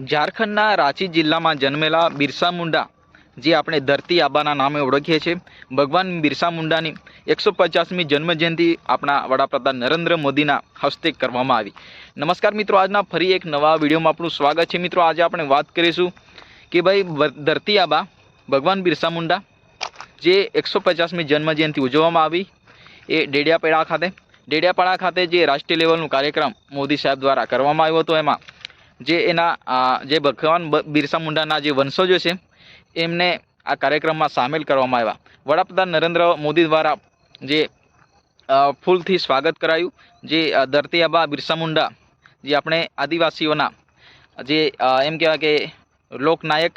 ઝારખંડના રાંચી જિલ્લામાં જન્મેલા બિરસા મુંડા, જે આપણે ધરતી આબાના નામે ઓળખીએ છીએ. ભગવાન બિરસા મુંડાની એકસો પચાસમી જન્મજયંતિ આપણા વડાપ્રધાન નરેન્દ્ર મોદીના હસ્તે કરવામાં આવી. નમસ્કાર મિત્રો, આજના ફરી એક નવા વિડીયોમાં આપણું સ્વાગત છે. મિત્રો, આજે આપણે વાત કરીશું કે ભાઈ ધરતી આબા, ભગવાન બિરસા મુંડા, જે એકસો પચાસમી જન્મજયંતિ ઉજવવામાં આવી, એ ડેડિયાપાડા ખાતે. ડેડિયાપાડા ખાતે જે રાષ્ટ્રીય લેવલનું કાર્યક્રમ મોદી સાહેબ દ્વારા કરવામાં આવ્યો હતો, એમાં જે એના જે ભગવાન બિરસા મુંડાના જે વંશજો છે, એમને આ કાર્યક્રમમાં સામેલ કરવામાં આવ્યા. વડાપ્રધાન નરેન્દ્ર મોદી દ્વારા જે ફૂલથી સ્વાગત કરાયું, જે ધરતી આબા બિરસા મુંડા, જે આપણે આદિવાસીઓના, જે એમ કહેવાય કે લોકનાયક,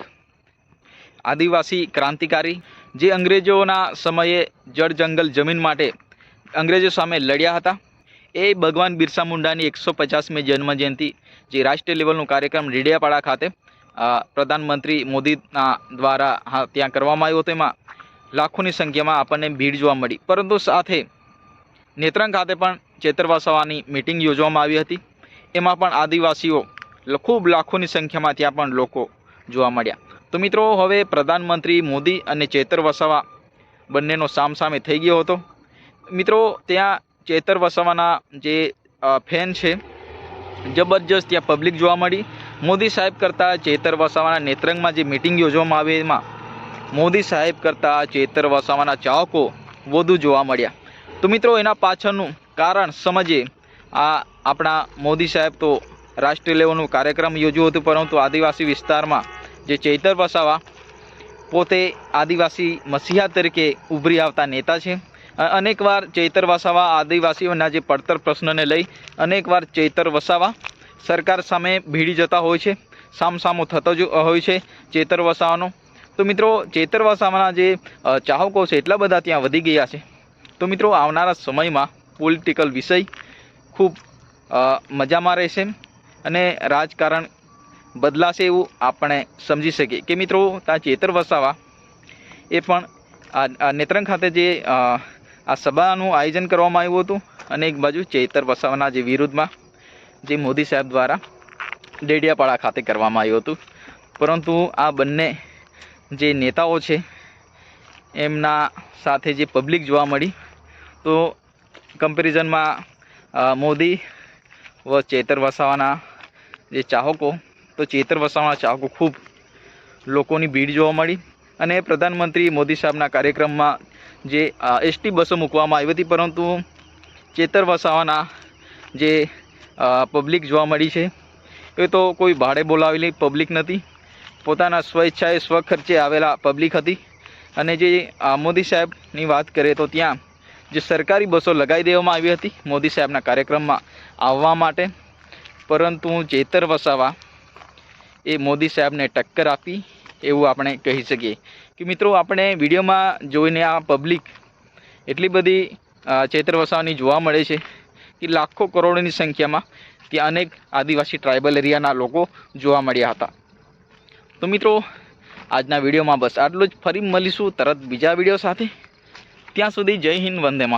આદિવાસી ક્રાંતિકારી, જે અંગ્રેજોના સમયે જળ જંગલ જમીન માટે અંગ્રેજો સામે લડ્યા હતા. એ ભગવાન બિરસા મુંડાની એકસો પચાસમી જન્મજયંતિ, જે રાષ્ટ્રીય લેવલનું કાર્યક્રમ રીડિયાપાડા ખાતે પ્રધાનમંત્રી મોદીના દ્વારા ત્યાં કરવામાં આવ્યો હતો. એમાં લાખોની સંખ્યામાં આપણને ભીડ જોવા મળી. પરંતુ સાથે નેત્રંગ ખાતે પણ ચેતર વસાવાની મિટિંગ યોજવામાં આવી હતી. એમાં પણ આદિવાસીઓ ખૂબ લાખોની સંખ્યામાં ત્યાં પણ લોકો જોવા મળ્યા. તો મિત્રો, હવે પ્રધાનમંત્રી મોદી અને ચેતર વસાવા બંનેનો સામસામે થઈ ગયો હતો. મિત્રો, ત્યાં ચેતર વસાવાના જે ફેન છે, જબરજસ્ત ત્યાં પબ્લિક જોવા મળી. મોદી સાહેબ કરતાં ચેતર વસાવાના નેત્રંગમાં જે મિટિંગ યોજવામાં આવી એમાં મોદી સાહેબ કરતાં ચેતર વસાવાના ચાહકો વધુ જોવા મળ્યા. તો મિત્રો, એના પાછળનું કારણ સમજીએ. આ આપણા મોદી સાહેબ તો રાષ્ટ્રીય લેવલનું કાર્યક્રમ યોજ્યું હતું, પરંતુ આદિવાસી વિસ્તારમાં જે ચેતર વસાવા પોતે આદિવાસી મસીહા તરીકે ઉભરી આવતા નેતા છે. અનેકવાર ચૈતર વસાવા આદિવાસીઓના જે પડતર પ્રશ્નને લઈ અનેકવાર ચૈતર વસાવા સરકાર સામે ભીડી જતા હોય છે, સામસામો થતો જ હોય છે ચેતર વસાવાનો. તો મિત્રો, ચેતર વસાવાના જે ચાહકો છે એટલા બધા ત્યાં વધી ગયા છે. તો મિત્રો, આવનારા સમયમાં પોલિટિકલ વિષય ખૂબ મજામાં રહેશે અને રાજકારણ બદલાશે એવું આપણે સમજી શકીએ. કે મિત્રો, ત્યાં ચેતર વસાવા એ પણ નેત્રંગ ખાતે જે આ સભાનું આયોજન કરવામાં આવ્યું હતું અને એક બાજુ ચેતર વસાવાના જે વિરુદ્ધમાં જે મોદી સાહેબ દ્વારા ડેડિયાપાડા ખાતે કરવામાં આવ્યું હતું. પરંતુ આ બંને જે નેતાઓ છે, એમના સાથે જે પબ્લિક જોવા મળી, તો કમ્પેરિઝનમાં મોદી વ ચેતર વસાવાના જે ચાહકો, તો ચેતર વસાવાના ચાહકો ખૂબ લોકોની ભીડ જોવા મળી અને પ્રધાનમંત્રી મોદી સાહેબના કાર્યક્રમમાં જે એસટી બસો મૂકવામાં આવી હતી, પરંતુ ચેતર વસાવાના જે પબ્લિક જોવા મળી છે, એ તો કોઈ ભાડે બોલાવેલી પબ્લિક નથી. પોતાના સ્વેચ્છાએ સ્વખર્ચે આવેલા પબ્લિક હતી. અને જે મોદી સાહેબની વાત કરીએ તો ત્યાં જે સરકારી બસો લગાવી દેવામાં આવી હતી, મોદી સાહેબના કાર્યક્રમમાં આવવા માટે. પરંતુ ચેતર વસાવા એ મોદી સાહેબને ટક્કર આપી એવું આપણે કહી શકીએ. કે મિત્રો આપણે વિડીયોમાં જોઈને આ પબ્લિક એટલી બધી અ, ચૈત્ર વસાવાની જોવા મળે છે કે લાખો કરોડોની સંખ્યામાં ત્યાં અનેક આદિવાસી ટ્રાઇબલ એરિયાના લોકો જોવા મળ્યા હતા. તો મિત્રો આજના વિડીયોમાં બસ આટલું જ. ફરી મળીશું તરત બીજા વીડિયો સાથે. ત્યાં સુધી જય હિન્દ વંદે માતરમ